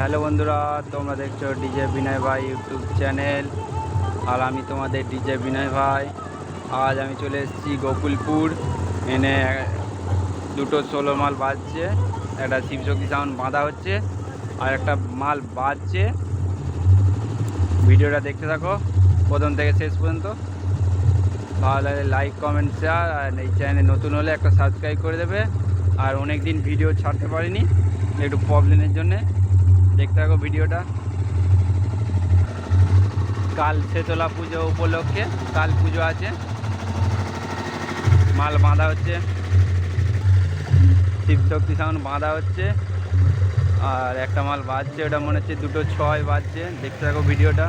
Hello বন্ধুরা, তোমরা দেখছ ডিজে বিনয় ভাই ইউটিউব চ্যানেল। আর আমি তোমাদের ডিজে বিনয় ভাই। আজ আমি চলে এসেছি গোকুলপুর। এনে দুটো ষোলো মাল বাজছে। একটা শিবশক্তি সাউন্ড বাঁধা হচ্ছে, আর একটা মাল বাজছে। ভিডিওটা দেখতে থাকো, প্রথম থেকে শেষ পর্যন্ত। ভালো লাগলে লাইক কমেন্ট শেয়ার আর এই চ্যানেলে নতুন হলে একটা সাবস্ক্রাইব করে দেবে। আর অনেক দিন ভিডিও ছাড়তে পারিনি, একটু প্রবলেমের জন্যে। দেখতে থাকো ভিডিওটা। কাল শেতলা পুজো উপলক্ষে, কাল পুজো আছে। মাল বাঁধা হচ্ছে। শিবশক্তি সাউন্ড বাঁধা হচ্ছে। আর একটা মাল বাজছে, ওটা মনে হচ্ছে দুটো ছয় বাজছে। দেখতে থাকো ভিডিওটা।